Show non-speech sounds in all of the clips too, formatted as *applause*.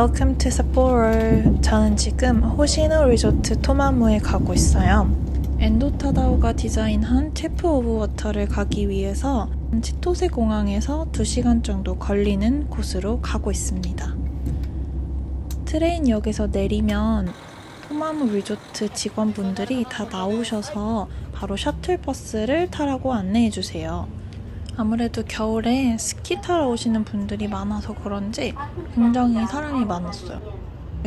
Welcome to Sapporo. 저는 지금 호시노 리조트 토마무에 가고 있어요. 엔도 타다오가 디자인한 체프 오브 워터를 가기 위해서 치토세 공항에서 2시간 정도 걸리는 곳으로 가고 있습니다. 트레인역에서 내리면 토마무 리조트 직원분들이 다 나오셔서 바로 셔틀버스를 타라고 안내해 주세요. 아무래도 겨울에 스키 타러 오시는 분들이 많아서 그런지 굉장히 사람이 많았어요.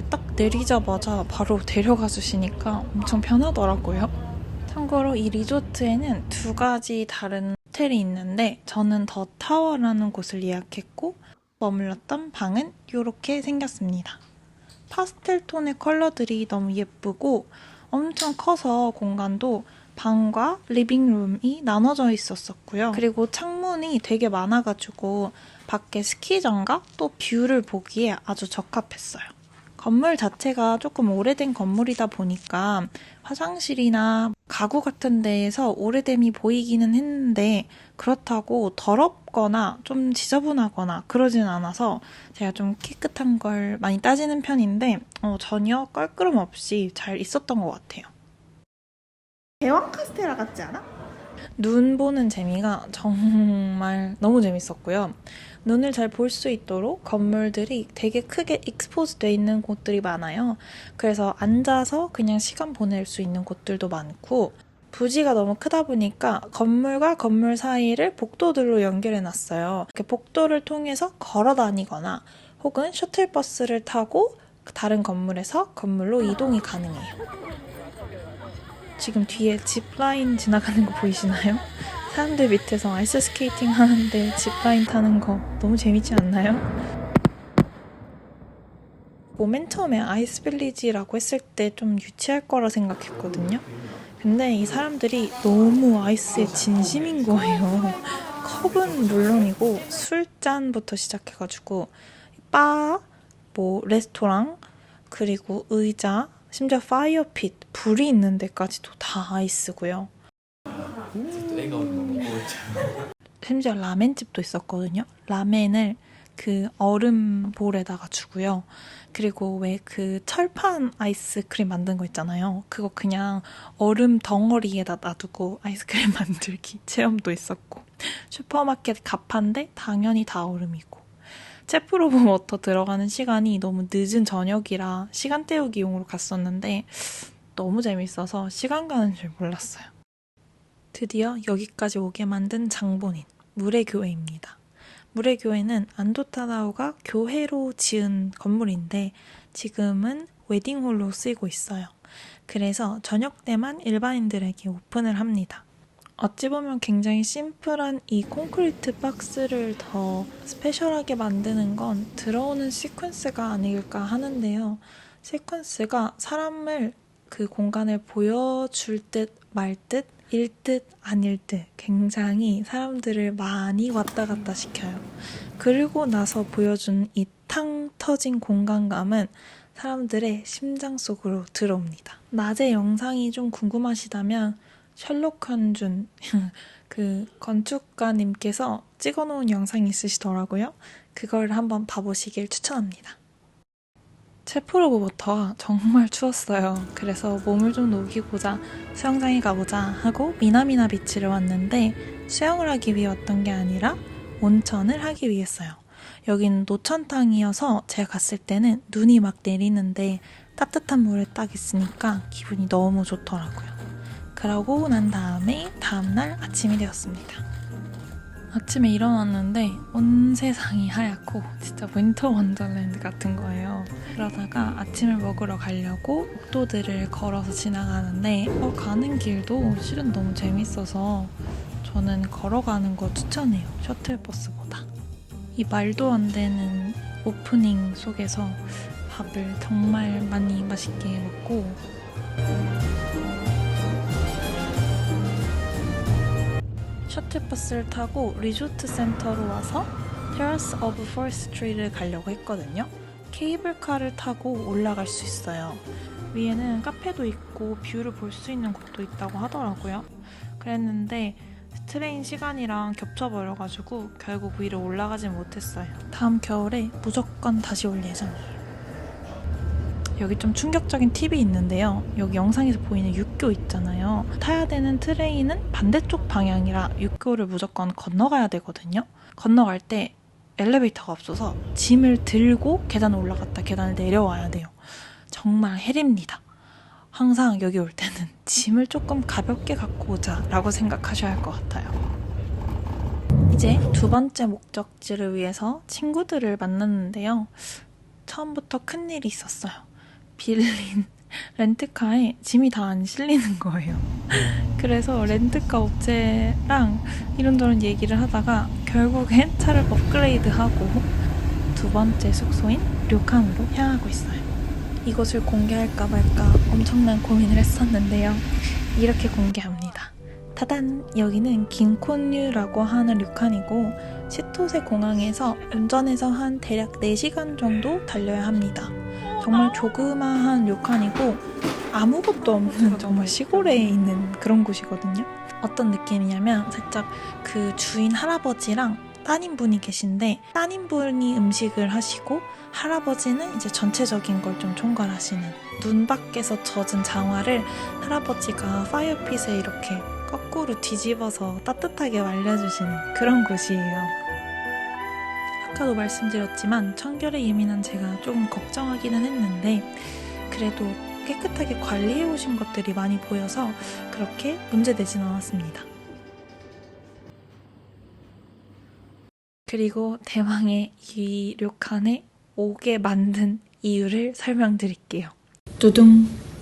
딱 내리자마자 바로 데려가 주시니까 엄청 편하더라고요. 참고로 이 리조트에는 두 가지 다른 호텔이 있는데 저는 더 타워라는 곳을 예약했고 머물렀던 방은 이렇게 생겼습니다. 파스텔 톤의 컬러들이 너무 예쁘고 엄청 커서 공간도 방과 리빙룸이 나눠져 있었었고요. 그리고 창문이 되게 많아가지고 밖에 스키장과 또 뷰를 보기에 아주 적합했어요. 건물 자체가 조금 오래된 건물이다 보니까 화장실이나 가구 같은 데에서 오래됨이 보이기는 했는데 그렇다고 더럽거나 좀 지저분하거나 그러진 않아서 제가 좀 깨끗한 걸 많이 따지는 편인데 어, 전혀 껄끄럼 없이 잘 있었던 것 같아요. 대왕 카스테라 같지 않아? 눈 보는 재미가 정말 너무 재밌었고요. 눈을 잘 볼 수 있도록 건물들이 되게 크게 익스포즈 돼 있는 곳들이 많아요. 그래서 앉아서 그냥 시간 보낼 수 있는 곳들도 많고 부지가 너무 크다 보니까 건물과 건물 사이를 복도들로 연결해 놨어요. 이렇게 복도를 통해서 걸어 다니거나 혹은 셔틀버스를 타고 다른 건물에서 건물로 이동이 가능해요. 지금 뒤에 짚라인 지나가는 거 보이시나요? 사람들 밑에서 아이스 스케이팅 하는데 짚라인 타는 거 너무 재밌지 않나요? 뭐 맨 처음에 아이스 빌리지라고 했을 때 좀 유치할 거라 생각했거든요. 근데 이 사람들이 너무 아이스에 진심인 거예요. 컵은 물론이고 술잔부터 시작해가지고 바, 뭐 레스토랑, 그리고 의자, 심지어 파이어핏, 불이 있는 데까지도 다 아이스고요. 심지어 라멘집도 있었거든요. 라멘을 그 얼음 볼에다가 주고요. 그리고 왜 그 철판 아이스크림 만든 거 있잖아요. 그거 그냥 얼음 덩어리에다 놔두고 아이스크림 *laughs* 만들기 체험도 있었고 슈퍼마켓 가판데 당연히 다 얼음이고 체프로브 *laughs* 워터 들어가는 시간이 너무 늦은 저녁이라 시간 때우기용으로 갔었는데 너무 재밌어서 시간 가는 줄 몰랐어요. 드디어 여기까지 오게 만든 장본인 물의 교회입니다. 물의 교회는 안도타다오가 교회로 지은 건물인데 지금은 웨딩홀로 쓰이고 있어요. 그래서 저녁 때만 일반인들에게 오픈을 합니다. 어찌 보면 굉장히 심플한 이 콘크리트 박스를 더 스페셜하게 만드는 건 들어오는 시퀀스가 아닐까 하는데요. 시퀀스가 사람을 그 공간을 보여줄 듯 말 듯, 일 듯, 아닐 듯 굉장히 사람들을 많이 왔다 갔다 시켜요. 그리고 나서 보여준 이 탕 터진 공간감은 사람들의 심장 속으로 들어옵니다. 낮에 영상이 좀 궁금하시다면 셜록 현준 *laughs* 그 건축가님께서 찍어놓은 영상이 있으시더라고요. 그걸 한번 봐보시길 추천합니다. 체프로브부터 정말 추웠어요. 그래서 몸을 좀 녹이고자 수영장에 가보자 하고 미나미나 비치를 왔는데 수영을 하기 위해 왔던 게 아니라 온천을 하기 위해서요. 여기는 노천탕이어서 제가 갔을 때는 눈이 막 내리는데 따뜻한 물에 딱 있으니까 기분이 너무 좋더라고요. 그러고 난 다음에 다음날 아침이 되었습니다. 아침에 일어났는데 온 세상이 하얗고 진짜 윈터 원더랜드 같은 거예요. 그러다가 아침을 먹으러 가려고 복도들을 걸어서 지나가는데 어, 가는 길도 실은 너무 재밌어서 저는 걸어가는 거 추천해요. 셔틀버스보다. 이 말도 안 되는 오프닝 속에서 밥을 정말 많이 맛있게 먹고 셔틀버스를 타고 리조트 센터로 와서 테라스 오브 포레스트리를 가려고 했거든요. 케이블카를 타고 올라갈 수 있어요. 위에는 카페도 있고 뷰를 볼 수 있는 곳도 있다고 하더라고요. 그랬는데 트레인 시간이랑 겹쳐버려가지고 결국 위로 올라가지 못했어요. 다음 겨울에 무조건 다시 올 예정이에요. 여기 좀 충격적인 팁이 있는데요. 여기 영상에서 보이는 육교 있잖아요. 타야 되는 트레인은 반대쪽 방향이라 육교를 무조건 건너가야 되거든요. 건너갈 때 엘리베이터가 없어서 짐을 들고 계단을 올라갔다 계단을 내려와야 돼요. 정말 헬입니다. 항상 여기 올 때는 *laughs* 짐을 조금 가볍게 갖고 오자라고 생각하셔야 할 것 같아요. 이제 두 번째 목적지를 위해서 친구들을 만났는데요. 처음부터 큰 일이 있었어요. 빌린 *laughs* 렌트카에 짐이 다 안 실리는 거예요. 그래서 렌트카 업체랑 이런저런 얘기를 하다가 결국엔 차를 업그레이드하고 두 번째 숙소인 료칸으로 향하고 있어요. 이곳을 공개할까 말까 엄청난 고민을 했었는데요. 이렇게 공개합니다. 타단! 여기는 긴콘유라고 하는 료칸이고 시토세 공항에서 운전해서 한 대략 4시간 정도 달려야 합니다. 정말 조그마한 료칸이고 아무것도 없는 *laughs* 정말 시골에 있는 그런 곳이거든요. 어떤 느낌이냐면 살짝 그 주인 할아버지랑 따님분이 계신데 따님분이 음식을 하시고 할아버지는 이제 전체적인 걸 좀 총괄하시는 눈 밖에서 젖은 장화를 할아버지가 파이어핏에 이렇게 거꾸로 뒤집어서 따뜻하게 말려주시는 그런 곳이에요. 아까도 말씀드렸지만 청결에 예민한 제가 조금 걱정하기는 했는데 그래도 깨끗하게 관리해 오신 것들이 많이 보여서 그렇게 문제되진 않았습니다. 그리고 대왕의 이 료칸에 오게 만든 이유를 설명드릴게요. 두둥.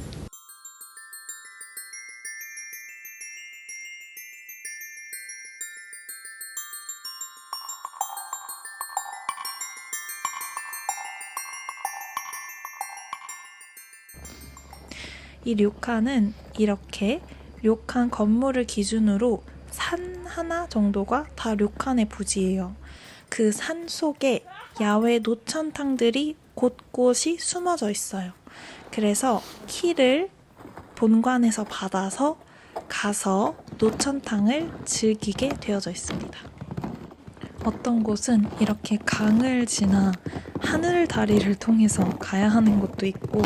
이 료칸은 이렇게 료칸 건물을 기준으로 산 하나 정도가 다 료칸의 부지예요. 그 산 속에 야외 노천탕들이 곳곳이 숨어져 있어요. 그래서 키를 본관에서 받아서 가서 노천탕을 즐기게 되어져 있습니다. 어떤 곳은 이렇게 강을 지나 하늘 다리를 통해서 가야 하는 곳도 있고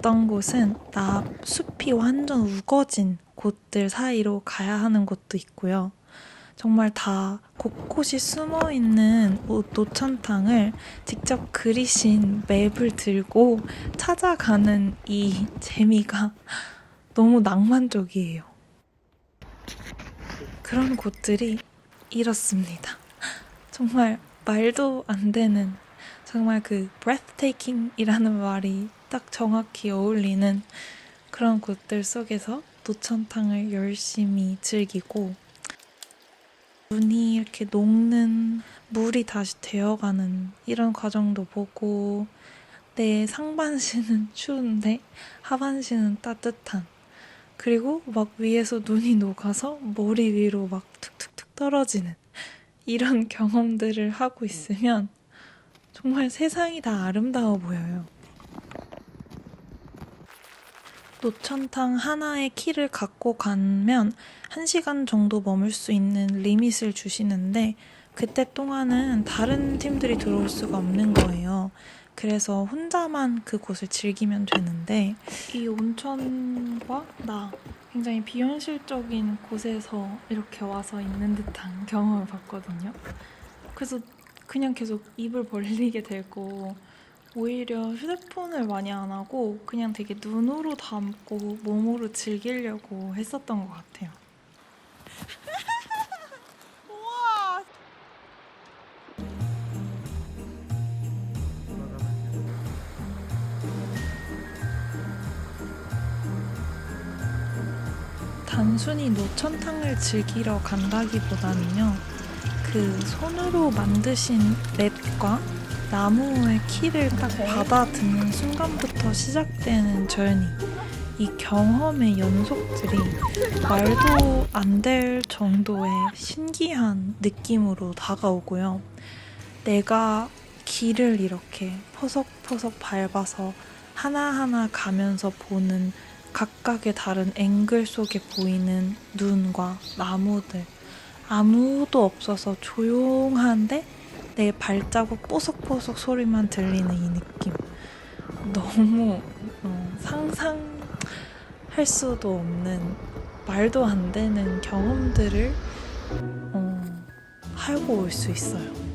어떤 곳은 나 숲이 완전 우거진 곳들 사이로 가야 하는 곳도 있고요. 정말 다 곳곳이 숨어 있는 노천탕을 직접 그리신 맵을 들고 찾아가는 이 재미가 *laughs* 너무 낭만적이에요. 그런 곳들이 이렇습니다. 정말 말도 안 되는 정말 그 breathtaking이라는 말이 딱 정확히 어울리는 그런 곳들 속에서 노천탕을 열심히 즐기고 눈이 이렇게 녹는 물이 다시 되어가는 이런 과정도 보고 내 상반신은 *laughs* 추운데 하반신은 따뜻한 그리고 막 위에서 눈이 녹아서 머리 위로 막 툭툭툭 떨어지는 이런 경험들을 하고 있으면 정말 세상이 다 아름다워 보여요. 노천탕 하나의 키를 갖고 가면 1시간 정도 머물 수 있는 리밋을 주시는데 그때 동안은 다른 팀들이 들어올 수가 없는 거예요. 그래서 혼자만 그곳을 즐기면 되는데 이 온천과 나 굉장히 비현실적인 곳에서 이렇게 와서 있는 듯한 경험을 봤거든요. 그래서 그냥 계속 입을 벌리게 되고 오히려 휴대폰을 많이 안 하고 그냥 되게 눈으로 담고 몸으로 즐기려고 했었던 것 같아요. *laughs* 단순히 노천탕을 즐기러 간다기보다는요, 그 손으로 만드신 맵과 나무의 키를 딱 받아듣는 순간부터 시작되는 저연이 이 경험의 연속들이 말도 안 될 정도의 신기한 느낌으로 다가오고요. 내가 길을 이렇게 포석포석 밟아서 하나하나 가면서 보는 각각의 다른 앵글 속에 보이는 눈과 나무들. 아무도 없어서 조용한데 내 발자국 뽀석뽀석 소리만 들리는 이 느낌. 너무 어, 상상할 수도 없는 말도 안 되는 경험들을 어, 하고 올 수 있어요.